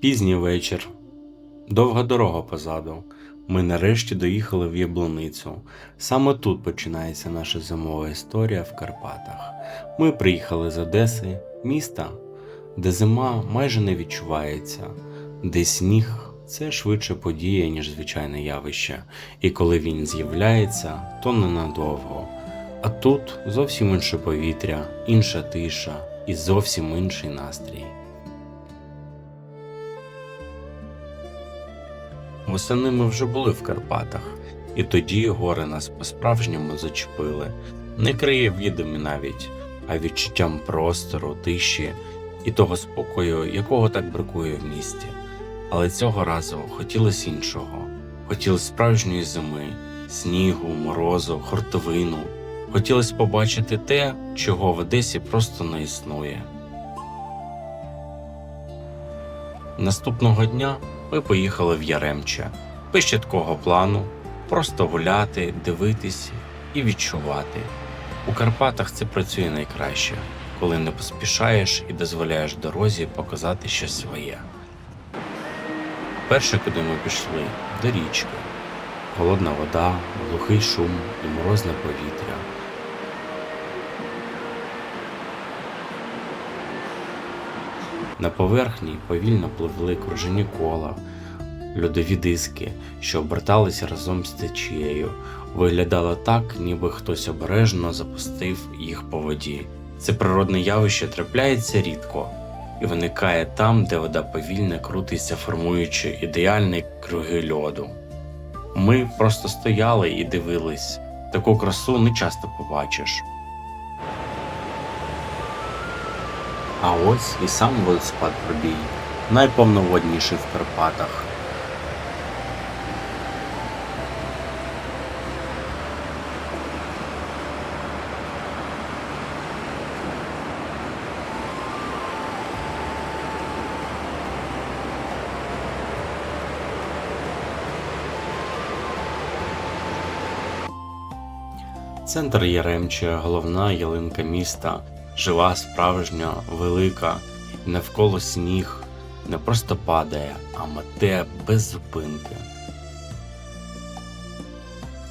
Пізній вечір. Довга дорога позаду. Ми нарешті доїхали в Яблуницю. Саме тут починається наша зимова історія в Карпатах. Ми приїхали з Одеси, міста, де зима майже не відчувається, де сніг це швидше подія, ніж звичайне явище. І коли він з'являється, то ненадовго. А тут зовсім інше повітря, інша тиша і зовсім інший настрій. Восени ми вже були в Карпатах, і тоді гори нас по-справжньому зачепили, не краєвідами навіть, а відчуттям простору, тиші і того спокою, якого так бракує в місті. Але цього разу хотілося іншого, хотілося справжньої зими, снігу, морозу, хуртовину. Хотілося побачити те, чого в Одесі просто не існує. Наступного дня ми поїхали в Яремче. Без чіткого плану, просто гуляти, дивитись і відчувати. У Карпатах це працює найкраще, коли не поспішаєш і дозволяєш дорозі показати щось своє. Перше, куди ми пішли, до річки. Холодна вода, глухий шум і морозне повітря. На поверхні повільно пливли кружені кола, льодові диски, що оберталися разом з течією. Виглядало так, ніби хтось обережно запустив їх по воді. Це природне явище трапляється рідко і виникає там, де вода повільно крутиться, формуючи ідеальні круги льоду. Ми просто стояли і дивились. Таку красу не часто побачиш. А ось і сам водоспад пробій, найповноводніший в Карпатах. Центр Яремче, головна ялинка міста, жива, справжня, велика, і навколо сніг не просто падає, а мете без зупинки.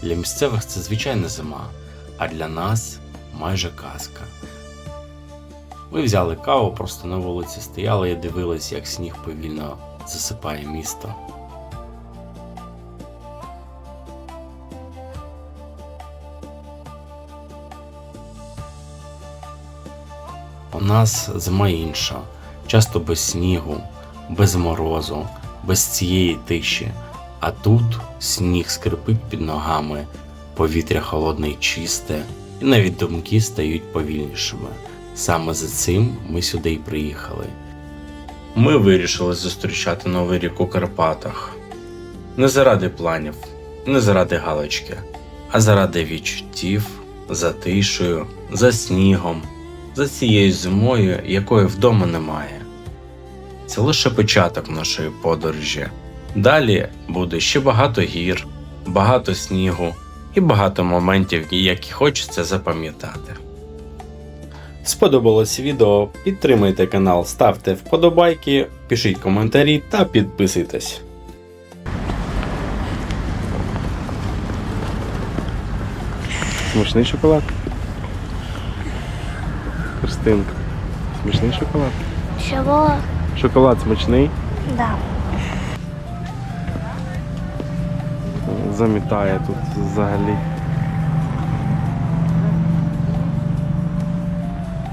Для місцевих це звичайна зима, а для нас майже казка. Ми взяли каву, просто на вулиці стояли і дивились, як сніг повільно засипає місто. У нас зима інша, часто без снігу, без морозу, без цієї тиші. А тут сніг скрипить під ногами, повітря холодне й чисте, і навіть думки стають повільнішими. Саме за цим ми сюди й приїхали. Ми вирішили зустрічати новий рік у Карпатах. Не заради планів, не заради галочки, а заради відчуттів, за тишею, за снігом, за цією зимою, якої вдома немає. Це лише початок нашої подорожі. Далі буде ще багато гір, багато снігу і багато моментів, які хочеться запам'ятати. Сподобалось відео, підтримайте канал, ставте вподобайки, пишіть коментарі та підписуйтесь. Смачний шоколад. Христинка. Смачний шоколад. Чего? Шоколад смачний. Да. Замітає тут взагалі.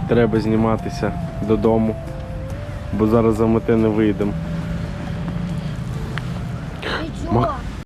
Треба зніматися додому, бо зараз замити не вийдемо.